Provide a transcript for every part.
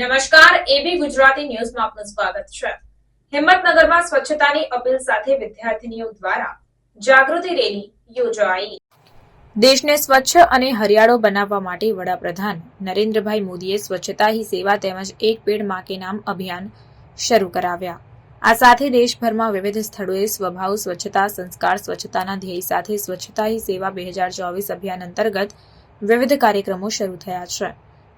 નમસ્કાર એબી ગુજરાતી ન્યૂઝમાં આપનું સ્વાગત છે. હિંમતનગરમાં સ્વચ્છતાની અપીલ સાથે વિદ્યાર્થીનીઓ દ્વારા જાગૃતિ રેલી યોજાઈ. દેશને સ્વચ્છ અને હરિયાળો બનાવવા માટે વડાપ્રધાન નરેન્દ્રભાઈ મોદીએ સ્વચ્છતા હી સેવા તેમજ એક પેડમાં કે નામ અભિયાન શરૂ કરાવ્યા. આ સાથે દેશભરમાં વિવિધ સ્થળોએ સ્વભાવ સ્વચ્છતા, સંસ્કાર સ્વચ્છતાના ધ્યેય સાથે સ્વચ્છતા હી સેવા બે હજાર ચોવીસ અભિયાન અંતર્ગત વિવિધ કાર્યક્રમો શરૂ થયા છે.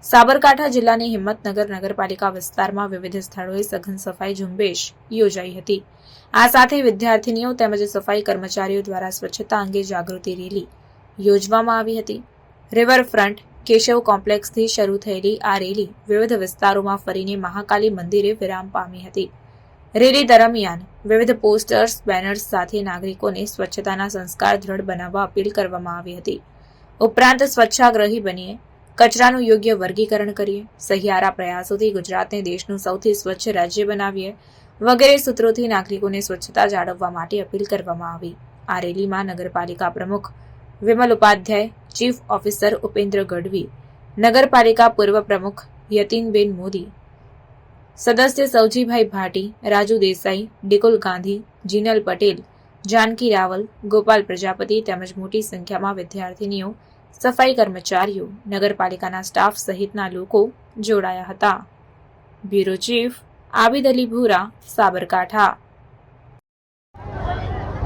સાબરકાંઠા જિલ્લાની હિંમતનગર નગરપાલિકા વિસ્તારમાં વિવિધ સ્થળોએ સઘન સફાઈ ઝુંબેશ યોજાઈ હતી. આ સાથે વિદ્યાર્થીનીઓ તેમજ સફાઈ કર્મચારીઓ દ્વારા સ્વચ્છતા અંગે જાગૃતિ રેલી યોજવામાં આવી હતી. રિવરફ્રન્ટ કેશવ કોમ્પ્લેક્સથી શરૂ થયેલી આ રેલી વિવિધ વિસ્તારોમાં ફરીને મહાકાલી મંદિરે વિરામ પામી હતી. રેલી દરમિયાન વિવિધ પોસ્ટર્સ, બેનર્સ સાથે નાગરિકોને સ્વચ્છતાના સંસ્કાર દ્રઢ બનાવવા અપીલ કરવામાં આવી હતી. ઉપરાંત સ્વચ્છાગ્રહી બનીએ કચરાનું યોગ્ય વર્ગીકરણ કરીએ, સહિયારા પ્રયાસોથી ગુજરાતને દેશનું સૌથી સ્વચ્છ રાજ્ય બનાવીએ વગેરે સૂત્રોથી નાગરિકોને સ્વચ્છતા જાળવવા માટે અપીલ કરવામાં આવી. આ રેલીમાં નગરપાલિકા પ્રમુખ વિમલ ઉપાધ્યાય, ચીફ ઓફિસર ઉપેન્દ્ર ગઢવી, નગરપાલિકા પૂર્વ પ્રમુખ યતીનબેન મોદી, સદસ્ય સૌજીભાઈ ભાટી, રાજુ દેસાઈ ડિકુલ ગાંધી, જીનલ પટેલ, જાનકી રાવલ, ગોપાલ પ્રજાપતિ તેમજ મોટી સંખ્યામાં વિદ્યાર્થીનીઓ સફાઈ કર્મચારીઓ નગરપાલિકાના સ્ટાફ સહિતના લોકો જોડાયા હતા. Bureau chief Abid Ali Bhura Sabarkantha.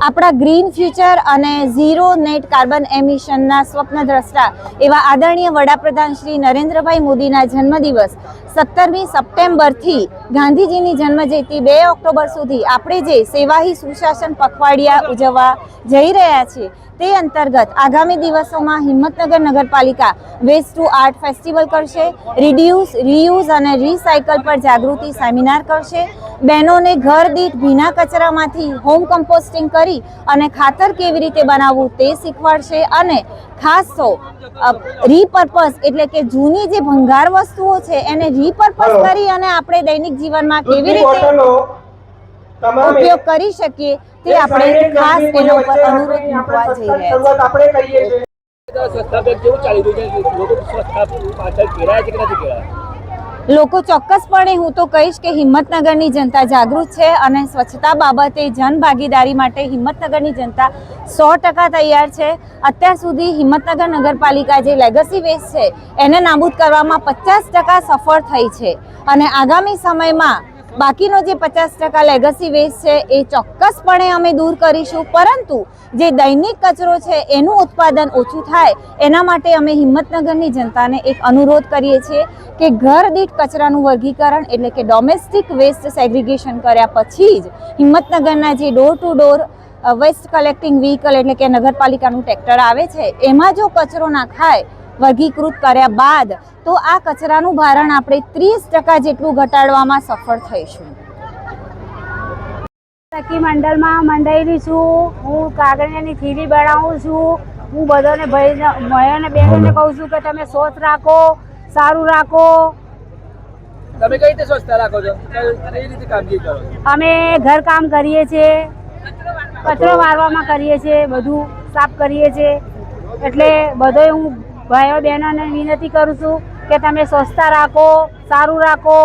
આપણા ગ્રીન ફ્યુચર અને ઝીરો નેટ કાર્બન એમિશનના સ્વપ્નદ્રષ્ટા એવા આદરણીય વડાપ્રધાન શ્રી નરેન્દ્રભાઈ મોદીના જન્મદિવસ. સત્તરમી સપ્ટેમ્બરથી ગાંધીજીની જન્મજયંતિ બે ઓક્ટોબર સુધી આપણે જે સેવાહી સુશાસન પખવાડિયા ઉજવવા જઈ રહ્યા છીએ તે અંતર્ગત આગામી દિવસોમાં હિંમતનગર નગરપાલિકા વેસ્ટ ટુ આર્ટ ફેસ્ટિવલ કરશે, રિડ્યુસ, રીયુઝ અને રિસાયકલ પર જાગૃતિ સેમિનાર કરશે બહેનોને ઘર દીઠ ભીના કચરામાંથી હોમ કમ્પોસ્ટિંગ કરી અને ખાતર કેવી રીતે બનાવવું તે શીખવાડશે અને ખાસ તો રીપર્પઝ એટલે કે જૂની જે ભંગાર વસ્તુઓ છે એને રીપર્પઝ કરી અને આપણે દૈનિક જીવનમાં કેવી રીતે ઉપયોગ કરી શકીએ તે આપણે ખાસ એના ઉપર અનુરોધ મૂકવા જઈ રહ્યા છીએ. લોકો ચોક્કસપણે હું તો કહીશ કે હિંમતનગરની જનતા જાગૃત છે અને સ્વચ્છતા બાબતે જન ભાગીદારી માટે હિંમતનગરની જનતા સો ટકા તૈયાર છે. અત્યાર સુધી હિંમતનગર નગરપાલિકા જે લેગસી વેસ્ટ છે, એને નાબૂદ કરવામાં પચાસ ટકા સફળ થઈ છે. અને આગામી સમયમાં બાકીનો જે પચાસ ટકા લેગસી વેસ્ટ છે, એ ચોક્કસપણે અમે દૂર કરીશું. પરંતુ જે દૈનિક કચરો છે, એનું ઉત્પાદન ઓછું થાય, એના માટે અમે હિંમતનગરની જનતાને એક અનુરોધ કરીએ છીએ કે ઘર દીઠ કચરાનું વર્ગીકરણ, એટલે કે ડોમેસ્ટિક વેસ્ટ સેગ્રિગેશન કર્યા પછી જ હિંમતનગરના જે door to door waste collecting vehicle એટલે કે નગરપાલિકાનું ટ્રેક્ટર આવે છે, એમાં જો કચરો નાખાય વર્ગીકૃત કર્યા બાદ તો આ કચરાનું ભારણ આપણે ત્રીસ ટકા જેટલું ઘટાડવામાં સફળ થઈશું. સખી મંડળમાં મંડાયેલી છું હું કાગળિયાની થીલી બનાવું છું હું બધાને ભાઈ ભાઈઓને બહેનોને કહું છું કે તમે સ્વચ્છ રાખો સારું રાખો. તમે કઈ રીતે સ્વચ્છતા રાખો છો? કઈ રીતે કામગીરી કરો અમે ઘર કામ કરીએ છીએ કચરો વારવામાં કરીએ છીએ બધું સાફ કરીએ છીએ. એટલે બધોય હું ભાઈઓ બહેનોને વિનંતી કરું છું કે તમે સ્વચ્છતા રાખો સારું રાખો.